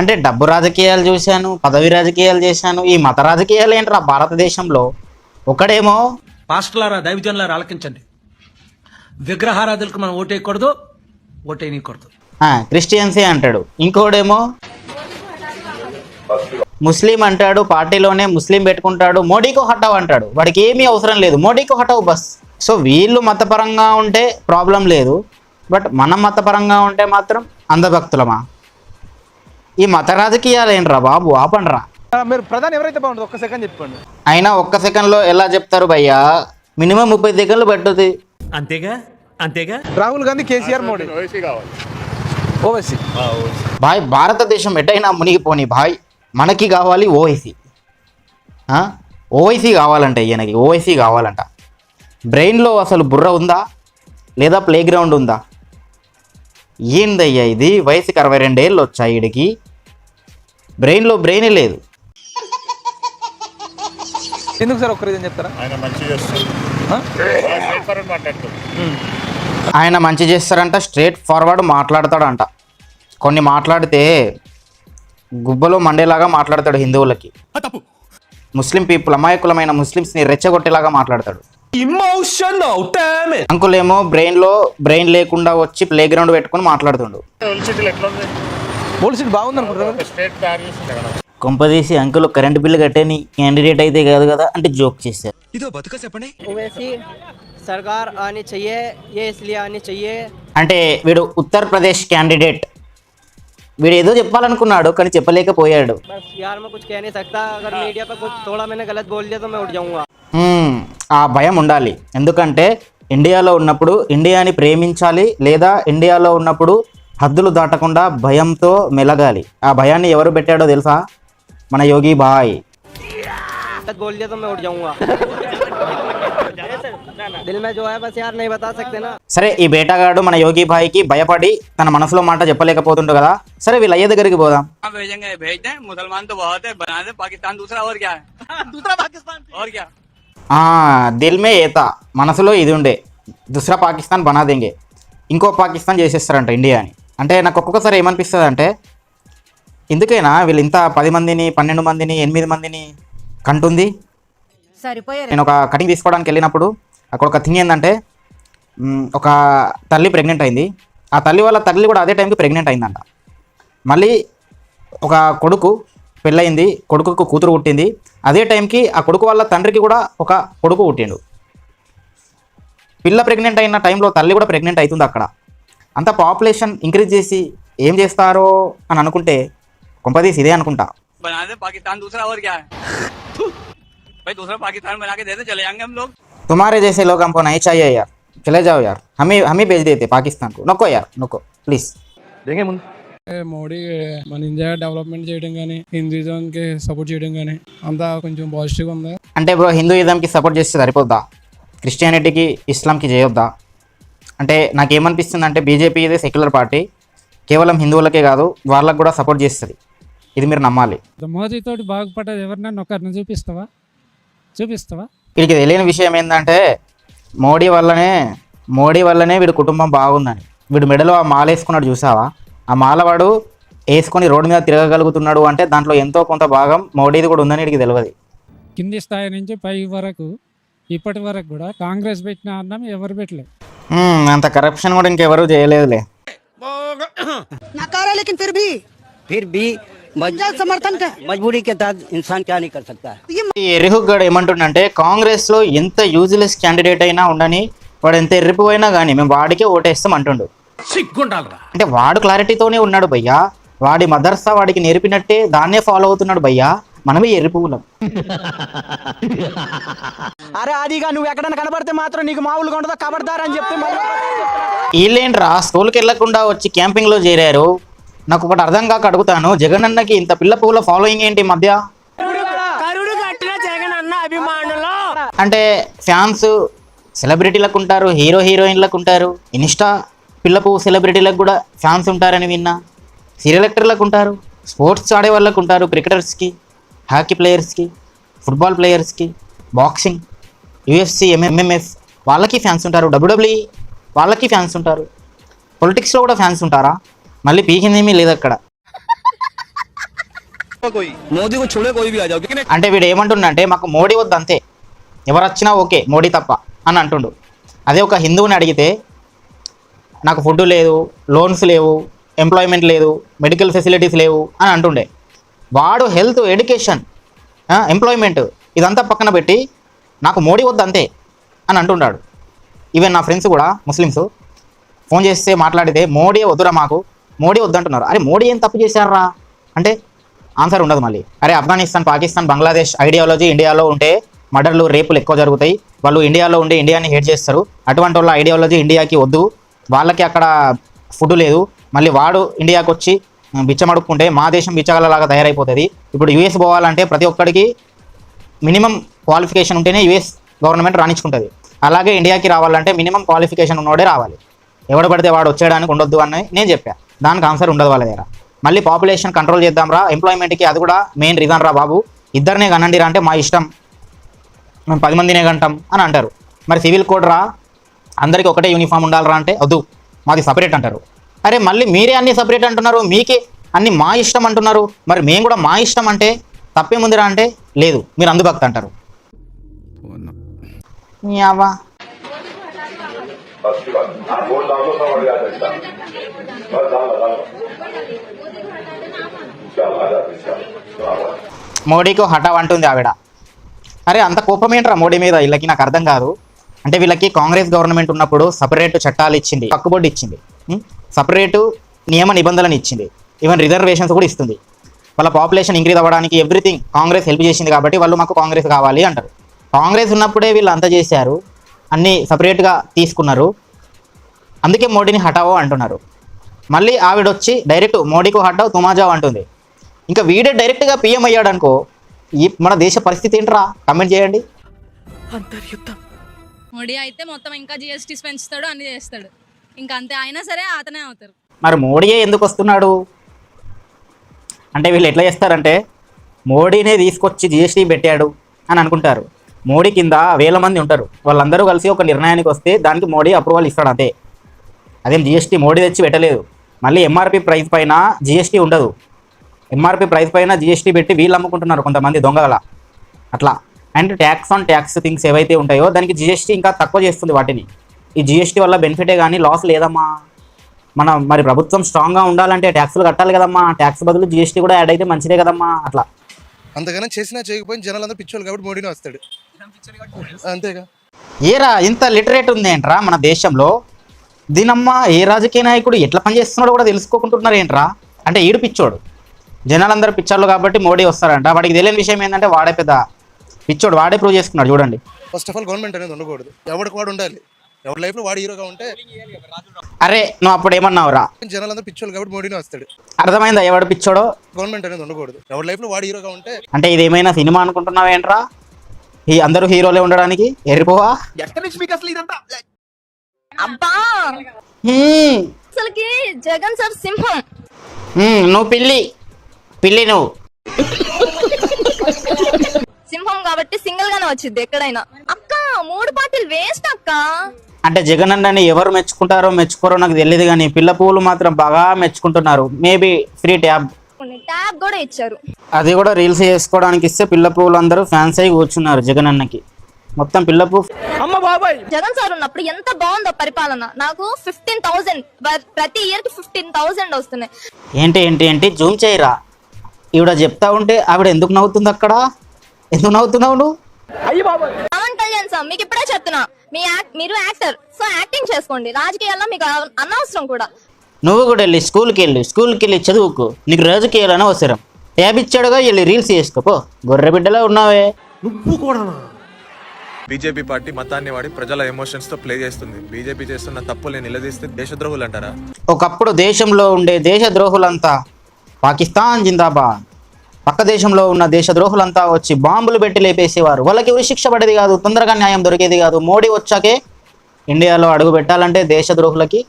అంటే డబ్బు రాజకీయాలు చూశాను పదవి రాజకీయాలు చేశాను ఈ మత రాజకీయాలు ఏంట్రా భారతదేశంలో? ఒకడేమో పాస్టర్లారా దైవజనులారా ఆలకించండి. విగ్రహారాధులకు మనం ఓటేయకూడదు ఓటేయకూడదు క్రిస్టియన్సే అంటాడు. ఇంకోడేమో ముస్లిం అంటాడు పార్టీలోనే ముస్లిం పెట్టుకుంటాడు మోడీకి హటావ్ అంటాడు. వాడికి ఏమీ అవసరం లేదు మోడీకి హటావ్ బస్. సో వీళ్ళు మతపరంగా ఉంటే ప్రాబ్లం లేదు బట్ మనం మతపరంగా ఉంటే మాత్రం అంధభక్తులమా ఈ మత రాజకీయాలు ఏంట్రా బాబు? ఆపండ్రా. మీరు ప్రధాని ఎవరైతే బాగుంటుంది ఒక్క సెకండ్ చెప్పండి అయినా ఒక్క సెకండ్లో ఎలా చెప్తారు భయ్యా? మినిమం ముప్పై సెకండ్లు పట్టుద్ది. అంతేగా? అంతేగా? రాహుల్ గాంధీ కేసీఆర్ మోడీ. ఓవైసీ భాయ్ భారతదేశం ఎటైనా మునిగిపోని భాయ్ మనకి కావాలి ఓవైసీ. ఓవైసీ కావాలంట ఈయనకి ఓవైసీ కావాలంట. బ్రెయిన్లో అసలు బుర్ర ఉందా? లేదా ప్లే గ్రౌండ్ ఉందా? ఏందయ్యా ఇది? వయసుకి అరవై రెండేళ్ళు వచ్చాయి ఈడికి. బ్రెయిన్లో బ్రెయినే లేదు. ఎందుకు సార్ ఒక్క రీజన్ చెప్తారా? ఆయన మంచి మాట్లాడుతుంది ఆయన మంచి చేస్తారంట స్ట్రేట్ ఫార్వర్డ్ మాట్లాడతాడంట. కొన్ని మాట్లాడితే గుబ్బలో మండేలాగా మాట్లాడతాడు హిందువులకి. ముస్లిం పీపుల్ అమాయకులమైన ముస్లిమ్స్ని రెచ్చగొట్టేలాగా మాట్లాడతాడు. అంకులేమో బ్రెయిన్లో బ్రెయిన్ లేకుండా వచ్చి ప్లే గ్రౌండ్ పెట్టుకొని మాట్లాడుతుండు. సిటీలు ఎట్లా ఉంది ఓల్డ్ సీట్ బాగుంది అనుకుంటారు స్టేట్ తయారు చేసింది కదా కొంపదీసి అంకుల్ కరెంట్ బిల్లు కట్టేని క్యాండిడేట్ అయితే కాదు కదా అంటే జోక్ చేశారు ओवैसी सरकार आनी चाहिए ये इसलिए आनी चाहिए అంటే వీడు ఉత్తరప్రదేశ్ క్యాండిడేట్ వీడు ఏదో చెప్పాలనుకున్నాడు కానీ చెప్పలేకపోయాడు बस यार मैं कुछ कह नहीं सकता अगर मीडिया पे कुछ थोड़ा मैंने गलत बोल दिया तो मैं उठ जाऊंगा హ్మ్, ఆ భయం ఉండాలి ఎందుకంటే ఇండియాలో ఉన్నప్పుడు ఇండియాని ప్రేమించాలి లేదా ఇండియాలో ఉన్నప్పుడు హద్దులు దాటకుండా భయంతో మెలగాలి. ఆ భయాన్ని ఎవరు పెట్టాడో తెలుసా? మన యోగి బాయ్. సరే ఈ బేటాగాడు మన యోగి భాయ్కి భయపడి తన మనసులో మాట చెప్పలేకపోతుండు కదా. సరే వీళ్ళ అయ్య దగ్గరికి పోదాం. ఆ దిల్మే ఏత. మనసులో ఇది ఉండే. దుసరా పాకిస్తాన్ బనాదెంగే. ఇంకో పాకిస్తాన్ చేసేస్తారంట ఇండియా అని అంటే నాకు ఒక్కొక్కసారి ఏమనిపిస్తుంది అంటే ఎందుకైనా వీళ్ళు ఇంత పది మందిని పన్నెండు మందిని ఎనిమిది మందిని కంటుంది? నేను ఒక కటింగ్ తీసుకోవడానికి వెళ్ళినప్పుడు అక్కడ ఒక థింగ్ ఏంటంటే ఒక తల్లి ప్రెగ్నెంట్ అయింది. ఆ తల్లి వాళ్ళ తల్లి కూడా అదే టైంకి ప్రెగ్నెంట్ అయిందంట. మళ్ళీ ఒక కొడుకు పెళ్ళయింది కొడుకుకు కూతురు పుట్టింది. అదే టైంకి ఆ కొడుకు వాళ్ళ తండ్రికి కూడా ఒక కొడుకు పుట్టిండు. పిల్ల ప్రెగ్నెంట్ అయిన టైంలో తల్లి కూడా ప్రెగ్నెంట్ అవుతుంది అక్కడ. అంత పాపులేషన్ ఇంక్రీజ్ చేసి ఏం చేస్తారో అని అనుకుంటే కొంపదీసి ఇదే అనుకుంటా बना दे पाकिस्तान दूसरा और क्या है भाई दूसरा पाकिस्तान बना के दे दे चले जाएंगे हम लोग तुम्हारे जैसे लोग हमको नहीं चाहिए यार चले जाओ यार हमें हमें भेज देते पाकिस्तान को नको यार नको ప్లీజ్ దేగే ముందు మోడీ మన ఇండియా డెవలప్మెంట్ చేయడం కానీ హిందూజంకి సపోర్ట్ చేయడం కానీ అంతా కొంచెం పాజిటివ్గా ఉంది అంటే బ్రో హిందూయిజంకి సపోర్ట్ చేస్తే సరిపోద్దా క్రిస్టియానిటీకి ఇస్లాంకి చేయొద్దా అంటే నాకేమనిపిస్తుంది అంటే బీజేపీ ఇది సెక్యులర్ పార్టీ కేవలం హిందువులకే కాదు వాళ్ళకు కూడా సపోర్ట్ చేస్తుంది. ఇది మీరు నమ్మాలి. మోదీతో బాగుపడ్డది ఎవరినైనా ఒకరిని చూపిస్తావా? చూపిస్తావా? వీడికి తెలియని విషయం ఏంటంటే మోడీ వల్లనే మోడీ వల్లనే వీడి కుటుంబం బాగుందని. వీడు మెడలో ఆ మాల వేసుకున్నాడు చూసావా? ఆ మాల వాడు వేసుకొని రోడ్డు మీద తిరగగలుగుతున్నాడు అంటే దాంట్లో ఎంతో కొంత భాగం మోడీది కూడా ఉందని వీడికి తెలియదు. కింది స్థాయి నుంచి పై వరకు ఇప్పటి వరకు కూడా కాంగ్రెస్ పెట్టిన అన్నం ఎవరు పెట్టలేదు. అంత కరప్షన్ కూడా ఇంకెవరూ చేయలేదులే नकार है लेकिन फिर भी फिर भी जन समर्थन का मजबूरी के तहत इंसान क्या नहीं कर सकता ఈ ఎర్రిహుగ్గాడు ఏమంటుండంటే కాంగ్రెస్లో ఎంత యూజ్లెస్ క్యాండిడేట్ అయినా ఉండని వాడు ఎంత ఎర్రిపోయినా కానీ మేము వాడికే ఓటేస్తాం అంటుండు సిగ్గుండాలరా అంటే వాడు క్లారిటీతోనే ఉన్నాడు భయ్యా వాడి మదర్సా వాడికి నేర్పినట్టే దాన్నే ఫాలో అవుతున్నాడు భయ్యా మనమే ఎర్రి పువ్వులం అరే ఆదిగా నువ్వు ఎక్కడైనా కనబడితే మాత్రం నీకు మామూలుగా ఉండదు కబడతారని చెప్తే వీళ్ళేంట్రా స్కూల్కి వెళ్ళకుండా వచ్చి క్యాంపింగ్లో చేరారు. నాకు ఒకటి అర్థం కాక అడుగుతాను. జగన్ అన్నకి ఇంత పిల్ల పువ్వుల ఫాలోయింగ్ ఏంటి మధ్య? అంటే ఫ్యాన్స్ సెలబ్రిటీలకు ఉంటారు హీరో హీరోయిన్లకు ఉంటారు. ఇన్స్టా పిల్ల పువ్వు సెలబ్రిటీలకు కూడా ఫ్యాన్స్ ఉంటారని విన్నా. సీరియల్ యాక్టర్లకు ఉంటారు స్పోర్ట్స్ ఆడే వాళ్ళకు ఉంటారు క్రికెటర్స్కి. హాకీ ప్లేయర్స్కి ఫుట్బాల్ ప్లేయర్స్కి బాక్సింగ్ యుఎఫ్సి ఎంఎంఎంఎఫ్ వాళ్ళకి ఫ్యాన్స్ ఉంటారు. డబ్ల్యూడబ్ల్యూఈ వాళ్ళకి ఫ్యాన్స్ ఉంటారు. పొలిటిక్స్లో కూడా ఫ్యాన్స్ ఉంటారా? మళ్ళీ పీకిందేమీ లేదు అక్కడ. అంటే వీడు ఏమంటుండంటే మాకు మోడీ వద్దు అంతే. ఎవరు వచ్చినా ఓకే మోడీ తప్ప అని అంటుండు. అదే ఒక హిందువుని అడిగితే నాకు ఫుడ్ లేదు లోన్స్ లేవు ఎంప్లాయ్మెంట్ లేదు మెడికల్ ఫెసిలిటీస్ లేవు అని అంటుండే. వాడు హెల్త్ ఎడ్యుకేషన్ ఎంప్లాయ్మెంట్ ఇదంతా పక్కన పెట్టి నాకు మోడీ వద్దు అంతే అని అంటున్నాడు ఈవెన్ నా ఫ్రెండ్స్ కూడా ముస్లిమ్స్ ఫోన్ చేస్తే మాట్లాడితే మోడీ వద్దురా మాకు మోడీ వద్దంటున్నారు అరే మోడీ ఏం తప్పు చేశారా అంటే ఆన్సర్ ఉండదు మళ్ళీ. అరే ఆఫ్ఘనిస్తాన్ పాకిస్తాన్ బంగ్లాదేశ్ ఐడియాలజీ ఇండియాలో ఉంటే మర్డర్లు రేపులు ఎక్కువ జరుగుతాయి. వాళ్ళు ఇండియాలో ఉండి ఇండియాని హేట్ చేస్తారు. అటువంటి వాళ్ళ ఐడియాలజీ ఇండియాకి వద్దు. వాళ్ళకి అక్కడ ఫుడ్ లేదు. మళ్ళీ వాడు ఇండియాకి వచ్చి బిచ్చమడుక్కుంటే మా దేశం బిచ్చగలలాగా తయారైపోతుంది. ఇప్పుడు యూఎస్ పోవాలంటే ప్రతి ఒక్కడికి మినిమం క్వాలిఫికేషన్ ఉంటేనే యూఎస్ గవర్నమెంట్ రాణించుకుంటుంది. అలాగే ఇండియాకి రావాలంటే మినిమం క్వాలిఫికేషన్ ఉన్నోడే రావాలి. ఎవడు పడితే వాడు వచ్చేయడానికి ఉండొద్దు అని నేను చెప్పా. దానికి ఆన్సర్ ఉండదు వాళ్ళ దగ్గర. మళ్ళీ పాపులేషన్ కంట్రోల్ చేద్దాం రా. ఎంప్లాయ్మెంట్కి అది కూడా మెయిన్ రీజన్ రా బాబు. ఇద్దరినే కనండి రా అంటే మా ఇష్టం. మేము పది మందినే కంటాం అని అంటారు. మరి సివిల్ కోడ్ రా. అందరికీ ఒకటే యూనిఫామ్ ఉండాలరా అంటే వద్దు. మాది సపరేట్ అంటారు. అరే మళ్ళీ మీరే అన్ని సపరేట్ అంటున్నారు మీకే అన్ని మా ఇష్టం అంటున్నారు. మరి మేము కూడా మా ఇష్టం అంటే తప్పేముందిరా అంటే లేదు మీరు అందుభక్త అంటారు. యావా మోడీకి హఠావ్ అంటుంది ఆవిడ. అరే అంత కోపం ఏంట్రా మోడీ మీద? వీళ్ళకి నాకు అర్థం కాదు. అంటే వీళ్ళకి కాంగ్రెస్ గవర్నమెంట్ ఉన్నప్పుడు సపరేట్ చట్టాలు ఇచ్చింది కక్కుబొడ్డు ఇచ్చింది. సపరేటు నియమ నిబంధనలు ఇచ్చింది. ఈవెన్ రిజర్వేషన్స్ కూడా ఇస్తుంది. వాళ్ళ పాపులేషన్ ఇంక్రీజ్ అవ్వడానికి ఎవ్రీథింగ్ కాంగ్రెస్ హెల్ప్ చేసింది కాబట్టి వాళ్ళు మాకు కాంగ్రెస్ కావాలి అంటారు. కాంగ్రెస్ ఉన్నప్పుడే వీళ్ళు అంతా చేశారు. అన్నీ సపరేట్గా తీసుకున్నారు. అందుకే మోడీని హటావో అంటున్నారు. మళ్ళీ ఆవిడ వచ్చి డైరెక్ట్ మోడీకు హటావ్ తుమాజావ్ అంటుంది. ఇంకా వీడే డైరెక్ట్గా పిఎం అయ్యాడు అనుకో ఈ మన దేశ పరిస్థితి ఏంట్రా? కమెంట్ చేయండి. మోడీ అయితే మొత్తం ఇంకా జిఎస్టీస్ పెంచుతాడు అన్ని చేస్తాడు. ఇంకా అంతే అయినా సరే అతనే అవుతారు. మరి మోడీయే ఎందుకు వస్తున్నాడు? అంటే వీళ్ళు ఎట్లా చేస్తారంటే మోడీనే తీసుకొచ్చి జిఎస్టీ పెట్టాడు అని అనుకుంటారు. మోడీ కింద వేల మంది ఉంటారు. వాళ్ళందరూ కలిసి ఒక నిర్ణయానికి వస్తే దానికి మోడీ అప్రూవల్ ఇస్తాడు అంతే. అదేం జిఎస్టీ మోడీ తెచ్చి పెట్టలేదు. మళ్ళీ ఎంఆర్పి ప్రైస్ పైన జిఎస్టీ ఉండదు. ఎంఆర్పి ప్రైస్ పైన జిఎస్టీ పెట్టి వీళ్ళు అమ్ముకుంటున్నారు కొంతమంది దొంగల. అట్లా. And tax on tax things ఏవైతే ఉంటాయో దానికి జిఎస్టీ ఇంకా తక్కువ చేస్తుంది వాటిని. ఈ జిఎస్టీ వల్ల బెనిఫిటే కానీ లాస్ లేదమ్మా. మన మరి ప్రభుత్వం స్ట్రాంగ్గా ఉండాలంటే ట్యాక్స్లు కట్టాలి కదమ్మా. ట్యాక్స్ బదులు జిఎస్టీ కూడా యాడ్ అయితే మంచిదే కదమ్మా. అట్లా. అంతగానే చేసినా చేయకపోయినా జనాలందరూ పిచ్చోళ్ళు కాబట్టి మోడీనే వస్తాడు. అంతేగా. ఏరా ఇంత లిటరేట్ ఉంది ఏంట్రా మన దేశంలో? దీనమ్మ ఏ రాజకీయ నాయకుడు ఎట్లా పనిచేస్తున్నాడో కూడా తెలుసుకోకుంటున్నారు ఏంట్రా? అంటే ఈడు పిచ్చోడు. జనాలందరూ పిచ్చోళ్ళు కాబట్టి మోడీ వస్తారంట వాడికి తెలియని విషయం ఏంటంటే వాడే పెద్ద పిచ్చోడు. వాడే ప్రూవ్ చేసుకున్నాడు. చూడండి. ఫస్ట్ ఆఫ్ ఆల్ గవర్నమెంట్ అనేది ఉండకూడదు. ఎవరికి వాడు ఉండాలి? ఎవరి లైఫ్లో వాడు హీరోగా ఉంటే అరే నువ్వు అప్పుడు ఏమన్నావురా? జనాలందరూ పిచ్చోళ్ళు కాబట్టి మోడీనే వస్తాడు. అర్థమైందా ఎవడు పిచ్చోడో? గవర్నమెంట్ అనేది ఉండకూడదు. ఎవరి లైఫ్లో వాడు హీరోగా ఉంటే అంటే ఇది ఏమైనా సినిమా అనుకుంటున్నావు ఏంట్రా? ఈ అందరూ హీరోలే ఉండడానికి? ఎరిపోవా అబ్బా! హ్మ్, అసలుకి జగన్ సార్ సింహం. హ్మ్, నువ్వు పిల్లి. పిల్లి నువ్వు. సింహం కాబట్టి సింగిల్ గానే వచ్చింది ఎక్కడైనా. మూడు పార్టీలు వేస్ట్ అక్క. అంటే జగన్ అన్నని ఎవరు మెచ్చుకుంటారో మెచ్చుకోరో నాకు తెలియదు కానీ పిల్ల పువ్వులు మాత్రం బాగా మెచ్చుకుంటున్నారు. మేబీ ఫ్రీ ట్యాబ్ ట్యాబ్ కూడా ఇచ్చారు. అది కూడా రీల్స్ చేసుకోవడానికి ఇస్తే పిల్ల పువ్వులు అందరూ ఫ్యాన్స్ అయి కూర్చున్నారు జగన్ అన్నకి. మొత్తం పిల్ల పువ్వు జగన్ సార్ ఉన్నప్పుడు ఎంత బాగుందో పరిపాలన. నాకు ఫిఫ్టీన్ థౌసండ్ ప్రతి ఇయర్కి ఫిఫ్టీన్ థౌసండ్ వస్తున్నాయి. ఏంటి ఏంటి ఏంటి? జూమ్ చేయరా. ఈవిడ చెప్తా ఉంటే ఆవిడ ఎందుకు నవ్వుతుంది అక్కడ? ఎందుకు నవ్వుతున్నావు నువ్వు? పవన్ కళ్యాణ్ సార్ మీకు ఇప్పుడే చెప్తున్నా. మీ మీరు యాక్టర్. సో యాక్టింగ్ చేసుకోండి. రాజకీయాల్లో మీకు అన- అనవసరం కూడా. నువ్వు కూడా వెళ్ళి స్కూల్కి వెళ్ళి. స్కూల్కి వెళ్ళి చదువుకో. నీకు రాజకీయాలని అవసరం. ట్యాబ్ ఇచ్చాడుగా వెళ్ళి రీల్స్ చేసుకోపో గొర్రె బిడ్డలో ఉన్నావే. బీజేపీ పార్టీ మతాన్ని వాడి ప్రజల ఎమోషన్స్తో ప్లే చేస్తుంది. బీజేపీ చేస్తున్న తప్పుల్ని నిలదీస్తే దేశద్రోహులు అంటారా ఒకప్పుడు దేశంలో ఉండే దేశద్రోహులంతా పాకిస్తాన్ జిందాబాద్. పక్క దేశంలో ఉన్న దేశద్రోహులంతా వచ్చి బాంబులు పెట్టి లేపేసేవారు. వాళ్ళకి ఎవరు శిక్ష పడేది కాదు తొందరగా న్యాయం దొరికేది కాదు. మోడీ వచ్చాకే ఇండియాలో అడుగు పెట్టాలంటే దేశద్రోహులకి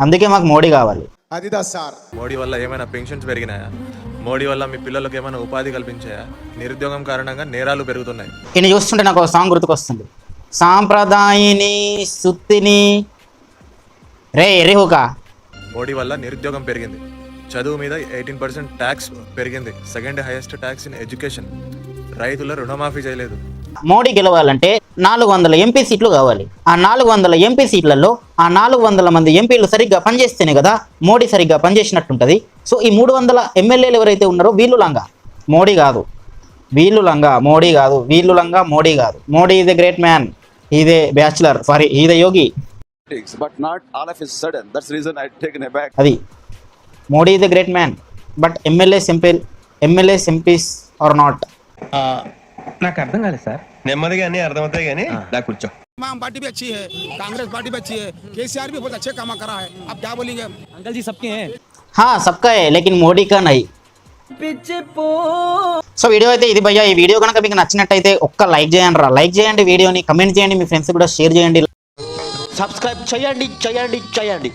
అందుకే మాకు మోడీ కావాలి. మోడీ వల్ల ఏమైనా పెన్షన్స్ పెరిగినాయా? మోడీ వల్ల మీ పిల్లలకు ఏమైనా ఉపాధి కల్పించాయా? నిరుద్యోగం కారణంగా నేరాలు పెరుగుతున్నాయి. ఈయన చూస్తుంటే నాకు ఒక సాంగ్ గుర్తుకొస్తుంది. సాంప్రదాయిని సుత్తిని. రే ఎరిహుక మోడీ వల్ల నిరుద్యోగం పెరిగింది. చదువు మీద ఎయిటీన్ పర్సెంట్ ట్యాక్స్ పెరిగింది. Second highest tax in education రైతుల రుణమాఫీ చేయలేదు. మోడీ గెలవాలంటే నాలుగు వందల ఎంపీ సీట్లు కావాలి. ఆ నాలుగు వందల ఎంపీ సీట్లలో ఆ నాలుగు వందల మంది ఎంపీలు సరిగ్గా పనిచేస్తేనే కదా మోడీ సరిగ్గా పనిచేసినట్టుంటుంది. సో ఈ మూడు వందల ఎమ్మెల్యేలు ఎవరైతే ఉన్నారో వీళ్ళు లంగా. మోడీ కాదు. వీళ్ళు లంగా మోడీ కాదు. వీళ్ళు లంగా మోడీ కాదు. Modi is a great man is a bachelor sorry is a yogi but not all of is sudden that's reason I taken a back అది. Modi is a great man but MLAs MP MLAs MPs are not నాకు అర్థం కాలేదు sir నెమ్మదిగా అన్ని అర్థమవుతాయి కానీ దా కూర్చో आम पार्टी भी अच्छी है कांग्रेस पार्टी भी अच्छी है केसीआर भी बहुत अच्छे काम करा है अब क्या बोलेंगे अंकल जी सबके हैं హా సబ్కా హై లేకిన్ మోడీ కా నహీ సో వీడియో అయితే ఇది భయ్యా ఈ వీడియో కనుక మీకు నచ్చినట్టయితే ఒక్క లైక్ చేయండి రా లైక్ చేయండి వీడియోని కమెంట్ చేయండి మీ ఫ్రెండ్స్ కూడా షేర్ చేయండి సబ్స్క్రైబ్ చేయండి చేయండి చేయండి